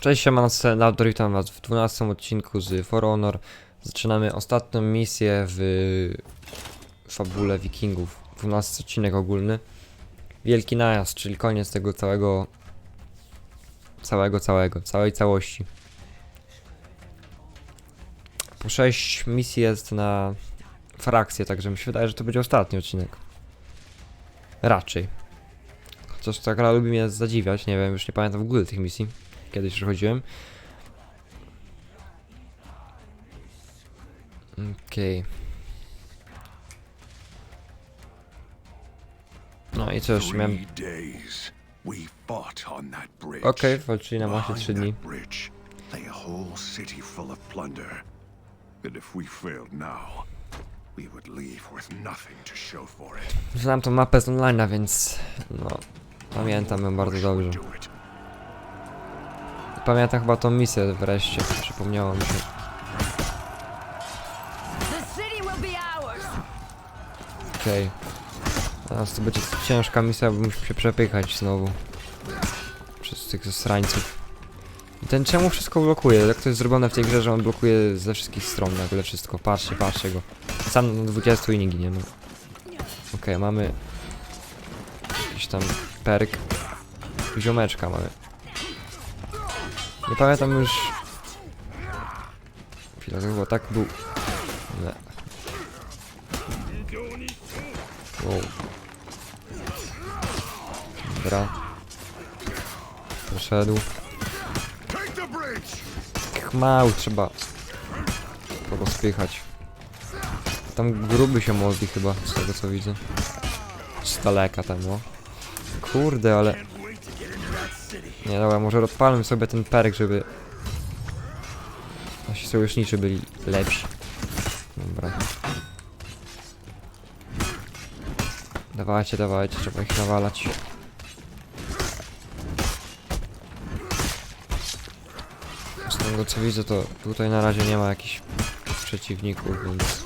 Cześć, siemano, witam was w 12 odcinku z For Honor. Zaczynamy ostatnią misję w fabule wikingów. 12 odcinek ogólny. Wielki najazd, czyli koniec tego całego... Całego, całego, całej całości. Po 6 misji jest na frakcję, także mi się wydaje, że to będzie ostatni odcinek. Raczej. Chociaż ta gra lubi mnie zadziwiać, nie wiem, już nie pamiętam w ogóle tych misji. Kiedyś przechodziłem. Okej. No i co jeszcze miałem... Okej, walczyli na Behind 3 dni. lay a whole city full of plunder. And if we failed now, we would leave with nothing to show for it. Znam tą mapę z online'a, więc... No... Pamiętam ją bardzo dobrze. Pamiętam chyba tą misję wreszcie, przypomniało mi się. Okej. Teraz to będzie ciężka misja, bo musimy się przepychać znowu. Przez tych zasrańców. I ten czemu wszystko blokuje? Jak to jest zrobione w tej grze, że on blokuje ze wszystkich stron nagle wszystko. Patrzcie, patrzcie go. Sam na 20 i nie ginie, no. Okej, mamy... Jakiś tam perk. Ziomeczka mamy. Nie pamiętam już... Chwila, chyba tak był... Nie. Wow. Dobra. Jak mały trzeba go spychać. Tam gruby się modli chyba, z tego co widzę. Z daleka tam, no. Kurde, ale... Nie, dobra, może odpalmy sobie ten perk, żeby... Nasi sojuszniczy byli lepsi. Dobra. Dawajcie, dawajcie, trzeba ich nawalać. Z tego co widzę, to tutaj na razie nie ma jakichś przeciwników, więc...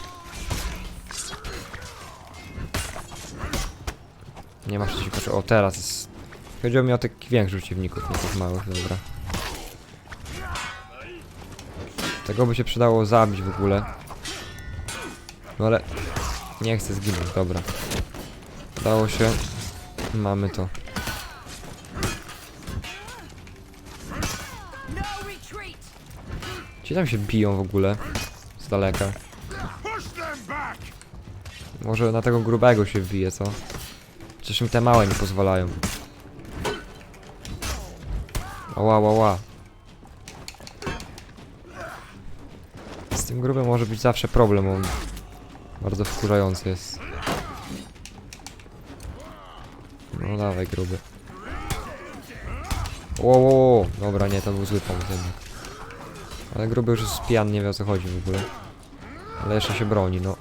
Nie ma przeciwników. O, teraz jest... Chodziło mi o tych większych przeciwników, nie tych małych, dobra. Tego by się przydało zabić w ogóle. No ale... Nie chcę zginąć, dobra. Udało się. Mamy to. Ci tam się biją w ogóle. Z daleka. Może na tego grubego się wbije, co? Przecież mi te małe nie pozwalają. Oła, ła, ła. Z tym grubym może być zawsze problem, on bardzo wkurzający jest. No dawaj gruby. Ło. Dobra, nie, to był zły pomysł jednak. Ale gruby już jest pijany, nie wie o co chodzi w ogóle. Ale jeszcze się broni, no.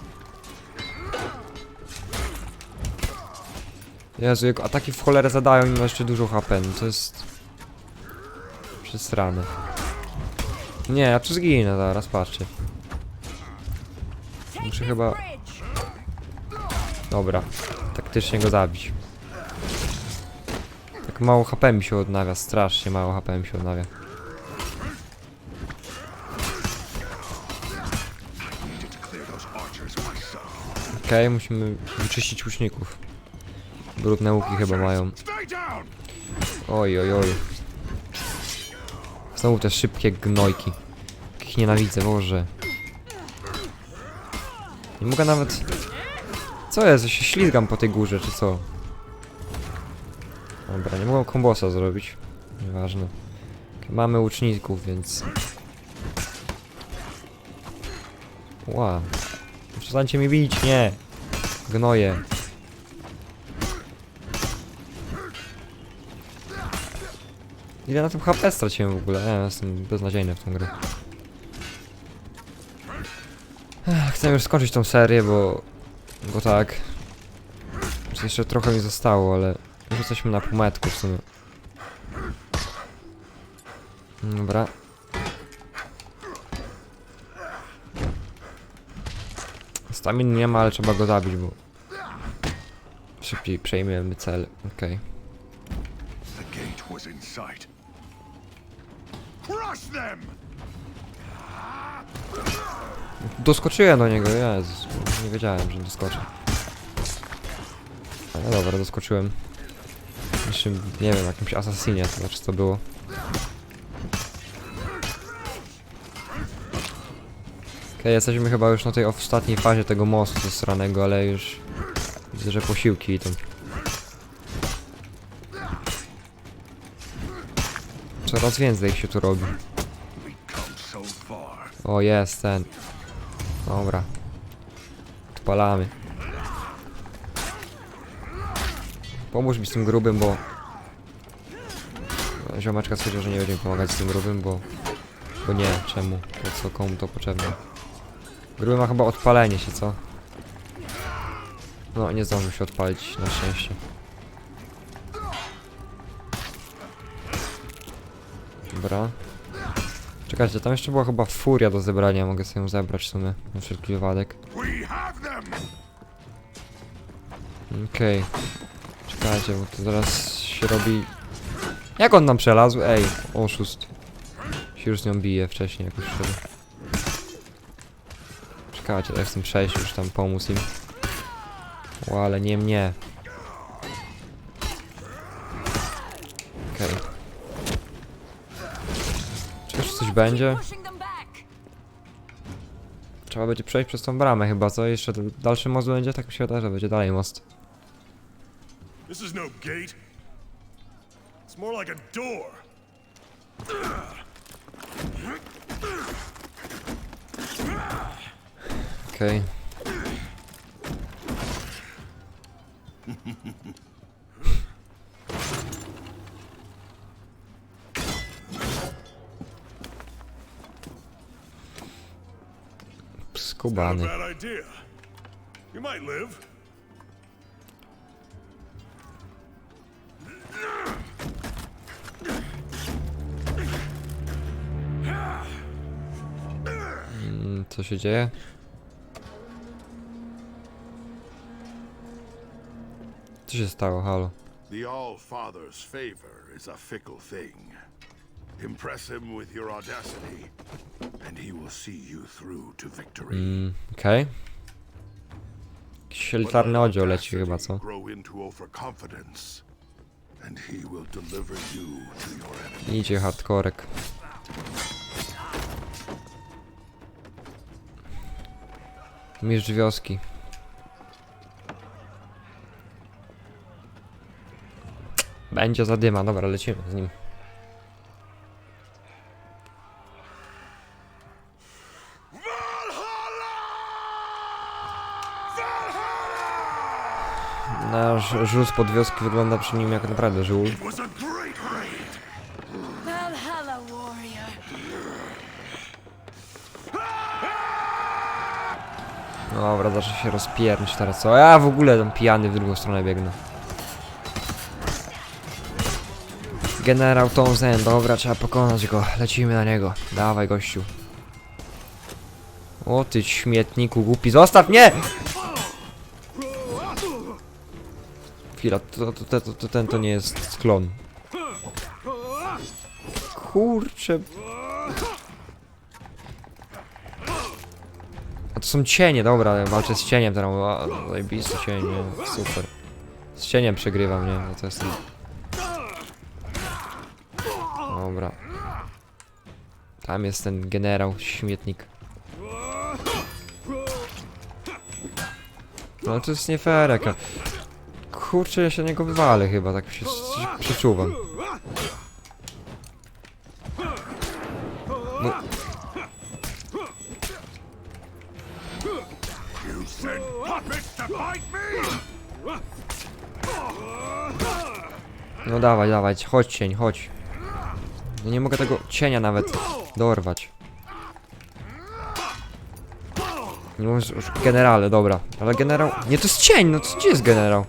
Jezu, jak ataki w cholerę zadają i jeszcze dużo HP, no to jest... Przesrane. Nie, ja tu zginę zaraz, patrzcie. Muszę chyba-. Dobra, taktycznie go zabić. Tak mało HP mi się odnawia, strasznie mało HP mi się odnawia. Okej, musimy wyczyścić łuczników. Brudne łuki chyba mają. Oj, oj, oj. Znowu te szybkie gnojki. Ich nienawidzę, Boże. Nie mogę nawet... Co jest? Ja się ślizgam po tej górze, czy co? Dobra, nie mogę kombosa zrobić. Nieważne. Mamy łuczników, więc... Ła. Przestańcie mi bić, nie! Gnoje. Ile na tym HP straciłem w ogóle? Ja jestem beznadziejny w tą grę. Chcę już skończyć tą serię, bo... Bo tak... Jeszcze trochę mi zostało, ale... Już jesteśmy na półmetku w sumie. Dobra. Stamin nie ma, ale trzeba go zabić, bo... Szybciej przejmiemy cel. Okej. The Doskoczyłem do niego, Jezus. Nie wiedziałem, że doskoczę. No dobra, doskoczyłem. Niczym, nie wiem, jakimś asasinie, to znaczy to było. Okej, jesteśmy chyba już na tej ostatniej fazie tego mostu stranego, ale już widzę, że posiłki idą. Coraz więcej ich się tu robi. O, jest ten. Dobra. Odpalamy. Pomóż mi z tym grubym, bo... Ziomeczka stwierdził, że nie będzie mi pomagać z tym grubym, bo... Bo nie, czemu? Po co, komu to potrzebne? Gruby ma chyba odpalenie się, co? No, nie zdążył się odpalić, na szczęście. Dobra. Czekajcie, tam jeszcze była chyba furia do zebrania, mogę sobie ją zebrać w sumie, na wszelki wypadek. Okej. Czekajcie, bo to zaraz się robi... Jak on nam przelazł? Ej, oszust. Się już z nią bije wcześniej jakoś wtedy. Czekajcie, ja chcę przejść już tam pomóc im. O, ale nie mnie. Okej. Czy jeszcze coś będzie? Trzeba będzie przejść przez tą bramę chyba, co? Jeszcze dalszy most będzie? Tak mi się wydaje, że będzie dalej most. This is no gate. It's more like a door. Okej. Not Skubany. Mm, Co się dzieje? Co się stało, halo? The All Father's favor is a fickle thing. Impress him with your audacity, and he will see you through to victory. Mm, okej. Jakiś elitarny leci chyba, co? Grow into overconfidence, and he will deliver you to your enemy. Idzie hardkorek. Mistrz wioski. Będzie zadyma, dobra, lecimy z nim. Nasz żul pod wioski wygląda przy nim jak naprawdę żul. Warrior. Dobra, zacznie się rozpiernić teraz, co? Ja w ogóle tam pijany w drugą stronę biegnę. Generał Townsend, dobra, trzeba pokonać go. Lecimy na niego. Dawaj, gościu. O ty śmietniku głupi, zostaw mnie! Chwila, to, to, to, to, ten to nie jest klon. Kurczę. A to są cienie, dobra, walczę z cieniem teraz. Zajebisty cień, nie? Super. Z cieniem przegrywam, nie? No to. Dobra. Tam jest ten generał, śmietnik. No to jest nie fair, jaka... Kurczę, ja się niego wywalę chyba, tak się przeczuwam. No, no dawaj, dawaj, chodź cień, chodź. Nie mogę tego cienia nawet dorwać. Nie możesz już generale, dobra. Ale generał... Nie, to jest cień, no to gdzie jest generał?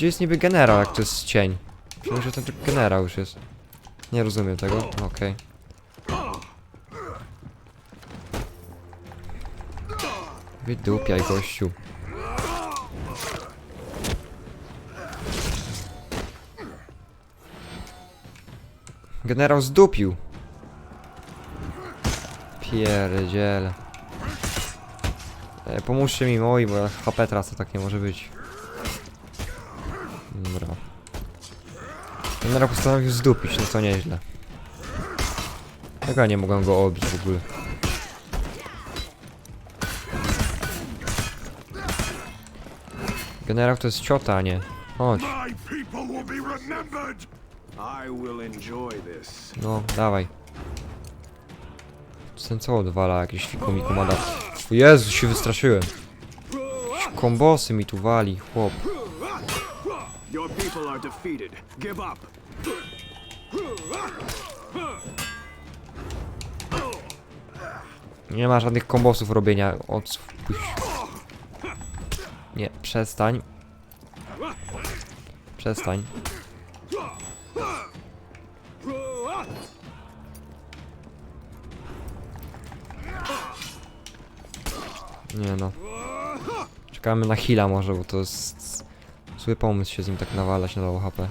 Gdzie jest niby generał, jak to jest cień? Myślałem, że to tylko generał już jest. Nie rozumiem tego, okej. Wydupiaj, gościu. Generał zdupił. Pierdziele. E, pomóżcie mi moi, bo HP tracę, tak nie może być. Dobra. Generał postanowił zdupić, no to nieźle. Tego ja nie mogłem go obić w ogóle. Generał to jest ciota, a nie. Chodź, no, dawaj. Ten co odwala? Jakieś fikumiku ma dać. O Jezu, się wystraszyłem. Kombosy mi tu wali, chłop. Your people are defeated. Give up. Nie ma żadnych kombosów robienia. Odpuść. Nie, przestań. Przestań. Nie no. Czekamy na heala może, bo to jest zły pomysł się z nim tak nawalać na low HP.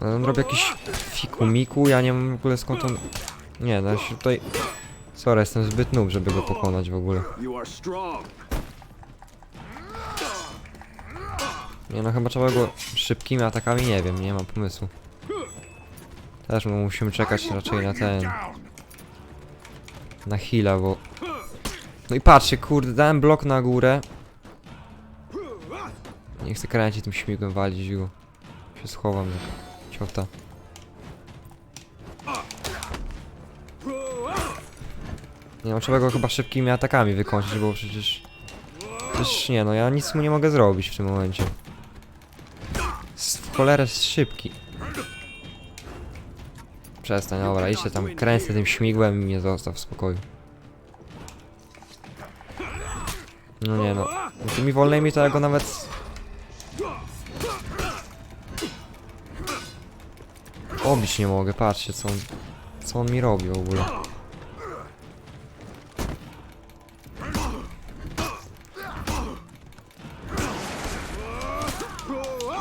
Ale on robi jakiś fikumiku, ja nie wiem w ogóle skąd on... Nie, no ja się tutaj... Sorry, jestem zbyt noob, żeby go pokonać w ogóle. Nie no, chyba trzeba go szybkimi atakami, nie wiem, nie mam pomysłu. Też musimy czekać raczej na ten, na heala, bo... No i patrzcie, kurde, dałem blok na górę. Nie chcę kręcić tym śmigłem walić go. Się schowam jak ciota. Nie no, trzeba go chyba szybkimi atakami wykończyć, bo przecież... Przecież nie no, ja nic mu nie mogę zrobić w tym momencie. W cholerę jest szybki. Przestań, dobra, idźcie tam, kręcę tym śmigłem i mnie zostaw w spokoju. No nie no tymi wolnymi to ja go nawet... Obić nie mogę, patrzcie co on... Co on mi robi w ogóle.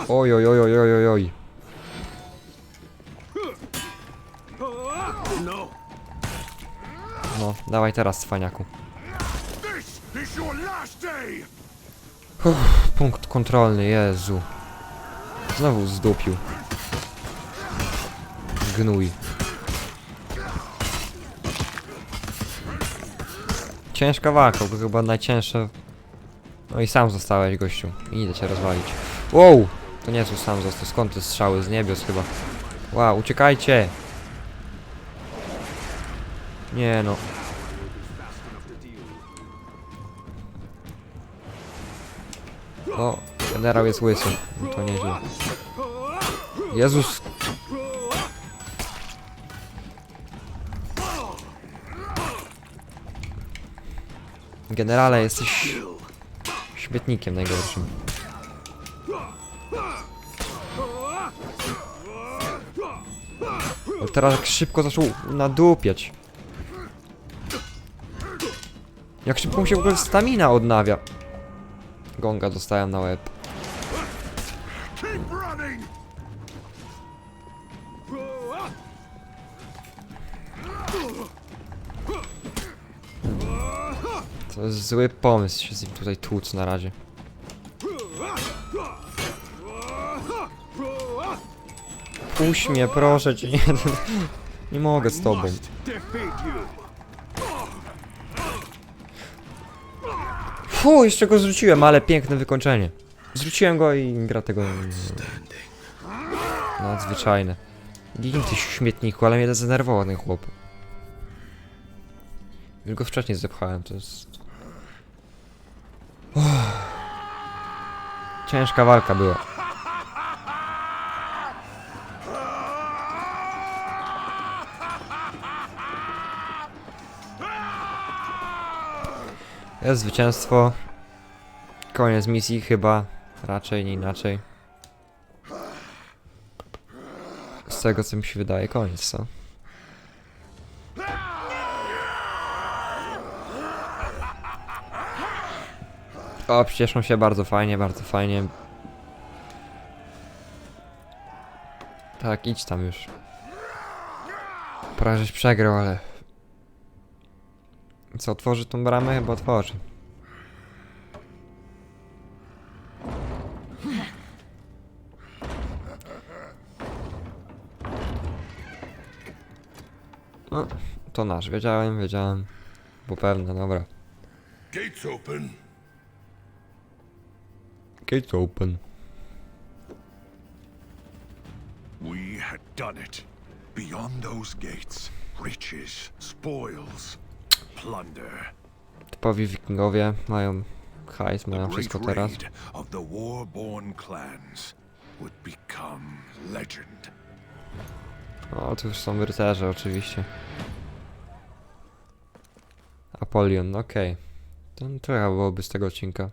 Oj, oj, oj, oj, oj, oj. No. Dawaj teraz, last day! Punkt kontrolny, Jezu. Znowu zdupił. Gnój. Ciężka walka, bo chyba najcięższe. No i sam zostałeś, gościu. I idę cię rozwalić. Wow! To nie jest sam został. Skąd te strzały? Z niebios chyba. Wow, uciekajcie! Nie no. O, generał jest łysy. To nieźle. Jezus! Generale, jesteś śmietnikiem najgorszym. O, teraz jak szybko zaczął nadupiać. Jak szybko mu się w ogóle stamina odnawia. Gonga dostałem na łeb. Zły pomysł się z nim tutaj tłuc na razie. Puść mnie, proszę cię, nie, nie mogę z tobą. Fu, jeszcze go zrzuciłem, ale piękne wykończenie. Zrzuciłem go i gra tego... Nadzwyczajne. Gin ty śmietniku, ale mnie zdenerwował ten chłop. Już go wcześniej zepchałem, to jest... Uff. Ciężka walka była. Jest zwycięstwo. Koniec misji chyba. Raczej, nie inaczej. Z tego co mi się wydaje, koniec, co? O, cieszą się bardzo fajnie, bardzo fajnie. Tak, idź tam już. Prawie żeś przegrał, ale... Co, otworzy tą bramę? Chyba otworzy. No, to nasz. Wiedziałem, wiedziałem. Bo pewne, dobra. Gates open. Gates open. We had done it. Beyond those gates, riches, spoils, plunder. Typowi wikingowie mają hajs, mają wszystko teraz. raid of the war-born clans would become legend. O, to już są rycerze oczywiście. Apolion, okej. To trochę byłoby z tego odcinka.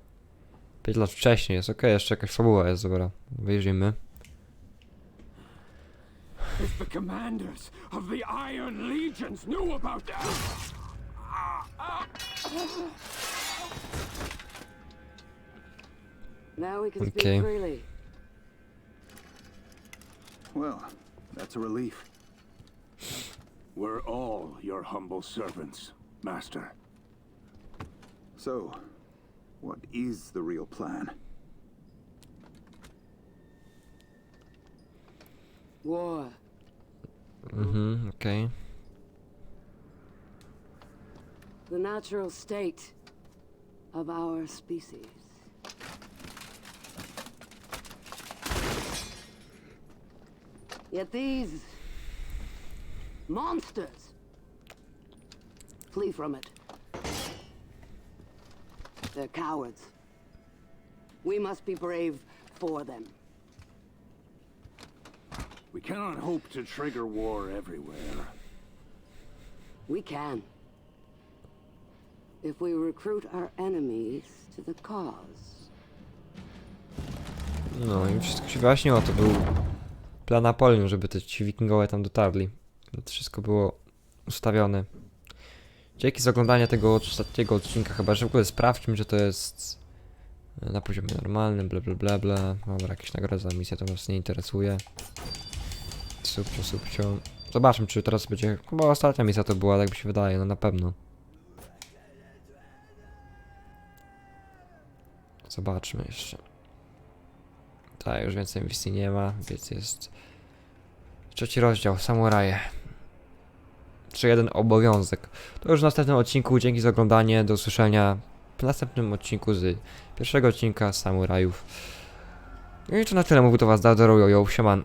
5 lat wcześniej jest, okej, jeszcze jakaś fabuła jest, dobra. Wyjrzyjmy. If the commanders of the Iron Legions knew about that. Now we can speak Okay. freely. Well, that's a relief. We're all your humble servants, Master. So, what is the real plan? War. Mm-hmm, okay. The natural state of our species. Yet these monsters flee from it. They're cowards. We must be brave for them. We cannot hope to trigger war everywhere. We can. If we recruit our enemies to the cause. No i wszystko się wyjaśniło, to był plan Apolion, żeby te ci wikingowie tam dotarli. To wszystko było ustawione. Dzięki za oglądanie tego ostatniego odcinka, chyba że w ogóle sprawdźmy, że to jest na poziomie normalnym, bla bla bla bla. Dobra, jakieś nagrody za misję, to nas nie interesuje. Subcio, subcio. Zobaczmy, czy teraz będzie... Chyba ostatnia misja to była, tak mi się wydaje, no na pewno. Zobaczmy jeszcze. Tak, już więcej misji nie ma, więc jest trzeci rozdział, samuraje. 3-1 obowiązek. To już w następnym odcinku, dzięki za oglądanie, do usłyszenia w następnym odcinku z pierwszego odcinka samurajów. No i to na tyle, mówił do was Dadoro Jojo, sieman.